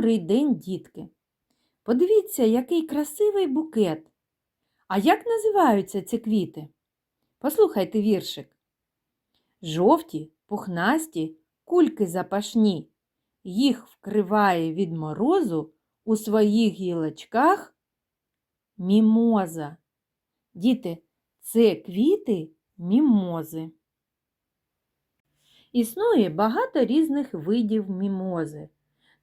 Добрий день, дітки! Подивіться, який красивий букет. А як називаються ці квіти? Послухайте віршик. Жовті, пухнасті, кульки запашні. Їх вкриває від морозу у своїх гілочках мімоза. Діти, це квіти мімози. Існує багато різних видів мімози.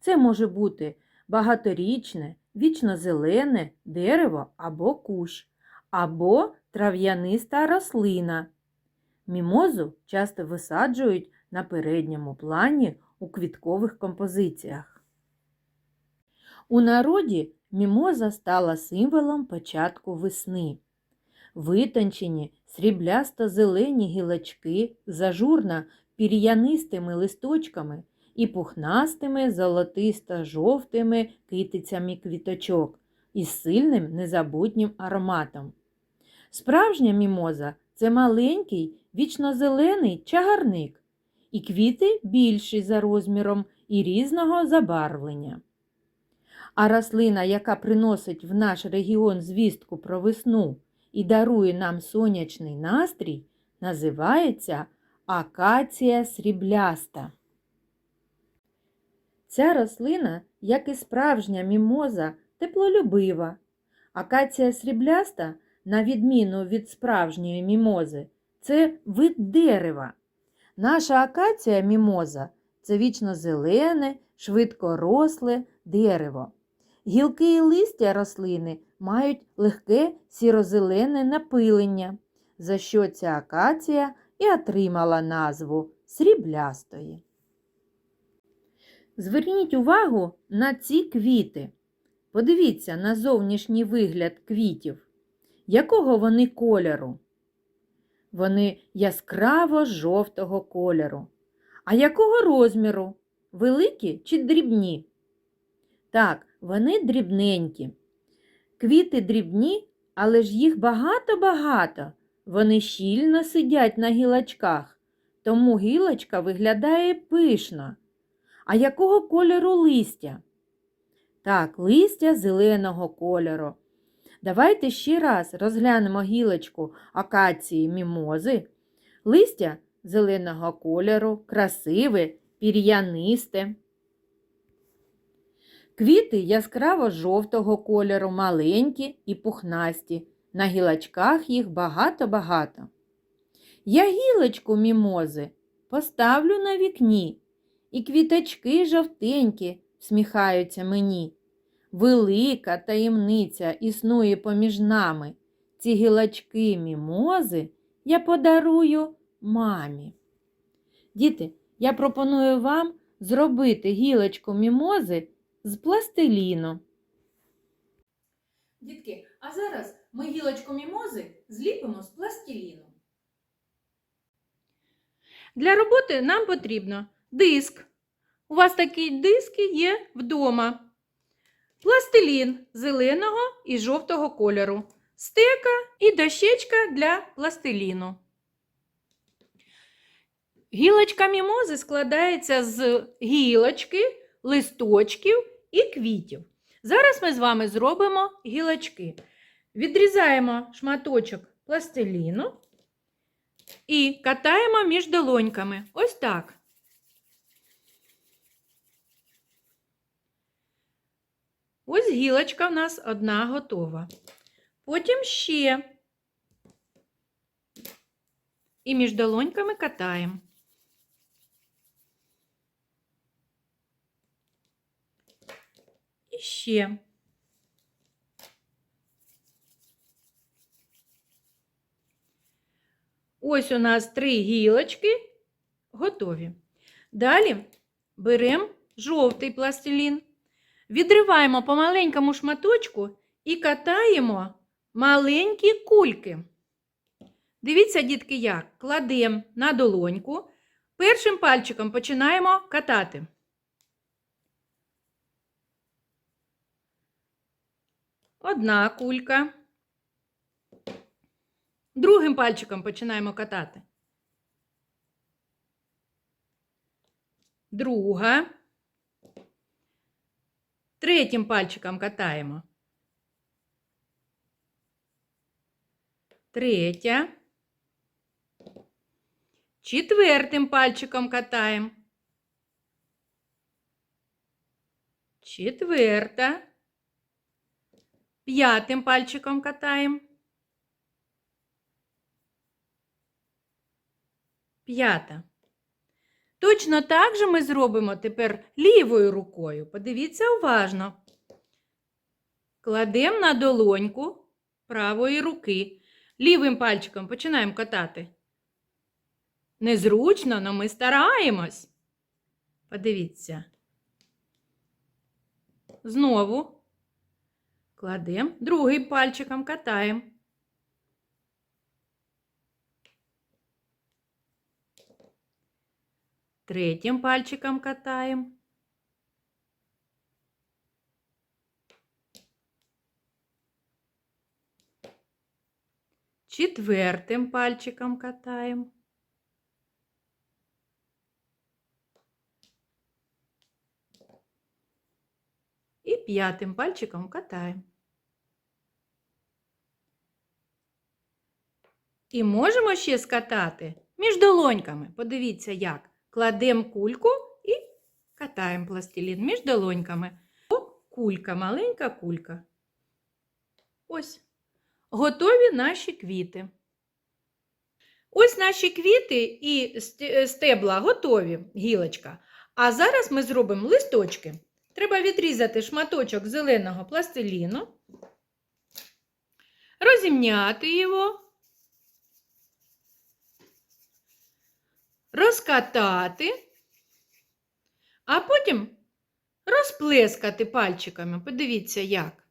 Це може бути багаторічне, вічнозелене дерево або кущ, або трав'яниста рослина. Мімозу часто висаджують на передньому плані у квіткових композиціях. У народі мімоза стала символом початку весни. Витончені сріблясто-зелені гілочки зажурно пір'янистими листочками і пухнастими золотисто-жовтими китицями квіточок із сильним незабутнім ароматом. Справжня мімоза це маленький вічнозелений чагарник, і квіти більші за розміром і різного забарвлення. А рослина, яка приносить в наш регіон звістку про весну і дарує нам сонячний настрій, називається акація срібляста. Ця рослина, як і справжня мімоза, теплолюбива. Акація срібляста, на відміну від справжньої мімози, це вид дерева. Наша акація мімоза це вічно зелене, швидкоросле дерево. Гілки і листя рослини мають легке сірозелене напилення, за що ця акація і отримала назву сріблястої. Зверніть увагу на ці квіти. Подивіться на зовнішній вигляд квітів. Якого вони кольору? Вони яскраво жовтого кольору. А якого розміру? Великі чи дрібні? Так, вони дрібненькі. Квіти дрібні, але ж їх багато-багато. Вони щільно сидять на гілочках, тому гілочка виглядає пишно. А якого кольору листя? Так, листя зеленого кольору. Давайте ще раз розглянемо гілочку акації мімози. Листя зеленого кольору, красиве, пір'янисте. Квіти яскраво жовтого кольору, маленькі і пухнасті. На гілочках їх багато-багато. Я гілочку мімози поставлю на вікні, і квіточки жовтенькі всміхаються мені. Велика таємниця існує поміж нами. Ці гілочки мімози я подарую мамі. Діти, я пропоную вам зробити гілочку мімози з пластиліну. Дітки, а зараз ми гілочку мімози зліпимо з пластиліну. Для роботи нам потрібно диск. У вас такі диски є вдома. Пластилін зеленого і жовтого кольору. Стека і дощечка для пластиліну. Гілочка мімози складається з гілочки, листочків і квітів. Зараз ми з вами зробимо гілочки. Відрізаємо шматочок пластиліну і катаємо між долоньками. Ось так. Ось гілочка в нас одна готова. Потім ще. І між долоньками катаємо. І ще. Ось у нас три гілочки готові. Далі беремо жовтий пластилін, відриваємо по маленькому шматочку і катаємо маленькі кульки. Дивіться, дітки, як кладемо на долоньку. Першим пальчиком починаємо катати. Одна кулька. Другим пальчиком починаємо катати. Друга. Третім пальчиком катаємо. Третя. Четвертим пальчиком катаємо. Четверта. П'ятим пальчиком катаємо. П'ята. Точно так же ми зробимо тепер лівою рукою. Подивіться уважно. Кладемо на долоньку правої руки. Лівим пальчиком починаємо катати. Незручно, але ми стараємось. Подивіться. Знову кладемо, другим пальчиком катаємо. Третім пальчиком катаємо. Четвертим пальчиком катаємо. І п'ятим пальчиком катаємо. І можемо ще скатати між долоньками. Подивіться, як. Кладемо кульку і катаємо пластилін між долоньками. О, кулька, маленька кулька. Ось. Готові наші квіти. Ось наші квіти і стебла готові, гілочка. А зараз ми зробимо листочки. Треба відрізати шматочок зеленого пластиліну, розімняти його, розкатати, а потім розплескати пальчиками. Подивіться, як.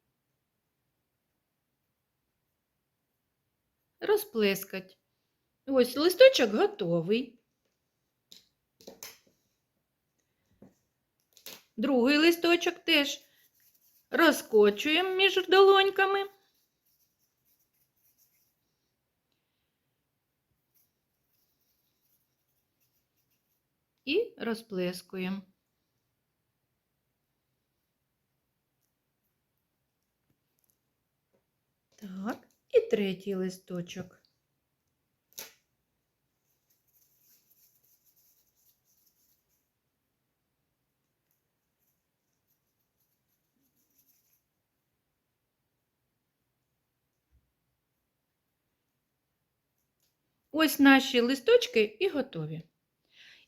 Розплескать. Ось листочок готовий. Другий листочок теж розкочуємо між долоньками. І розплескуємо. Так, і третій листочок. Ось наші листочки і готові.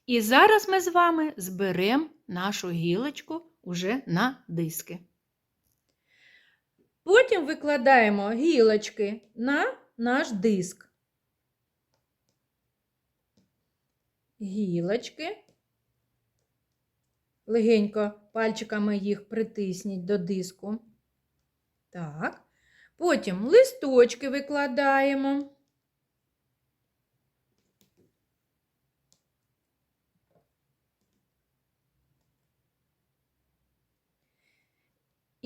І зараз ми з вами зберемо нашу гілочку уже на диски. Потім викладаємо гілочки на наш диск. Гілочки. Легенько пальчиками їх притисніть до диску. Так. Потім листочки викладаємо.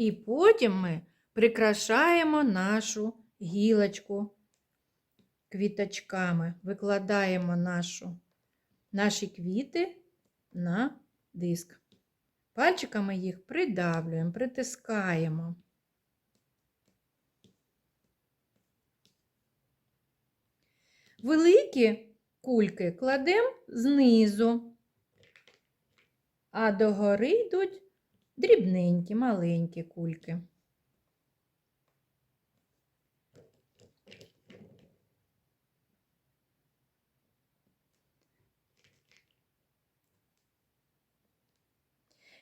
І потім ми прикрашаємо нашу гілочку квіточками, викладаємо нашу, наші квіти на диск. Пальчиками їх придавлюємо, притискаємо. Великі кульки кладемо знизу, а догори йдуть дрібненькі, маленькі кульки.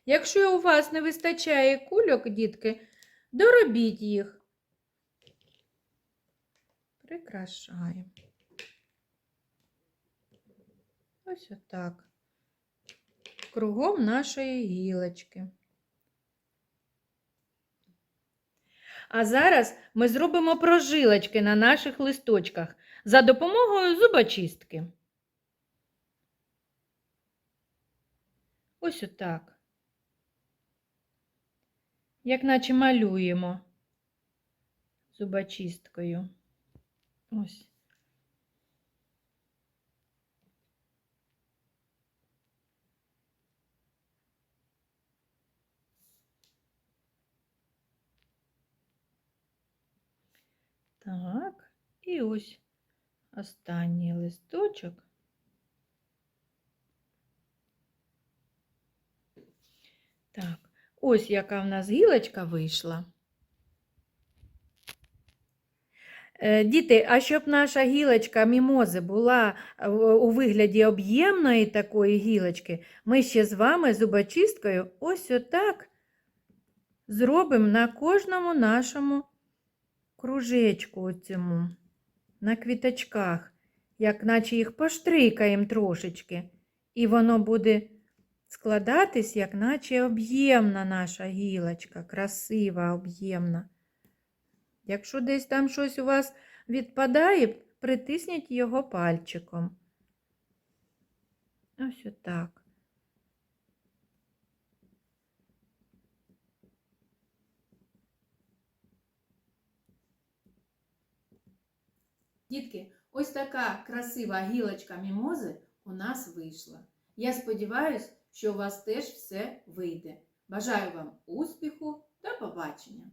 Якщо у вас не вистачає кульок, дітки, доробіть їх. Прикрашаємо. Ось отак. Кругом нашої гілочки. А зараз ми зробимо прожилочки на наших листочках за допомогою зубочистки. Ось отак. Як наче малюємо зубочисткою. Ось. Так, і ось останній листочок. Так, ось яка в нас гілочка вийшла. Е, Діти, а щоб наша гілочка мімози була е, у вигляді об'ємної такої гілочки, ми ще з вами зубочисткою ось отак зробимо на кожному нашому кружечку цьому, на квіточках, як наче їх поштрикаємо трошечки, і воно буде складатись, як наче об'ємна наша гілочка, красива, об'ємна. Якщо десь там щось у вас відпадає, притисніть його пальчиком. Ось отак. Дітки, ось така красива гілочка мімози у нас вийшла. Я сподіваюся, що у вас теж все вийде. Бажаю вам успіху. та побачення!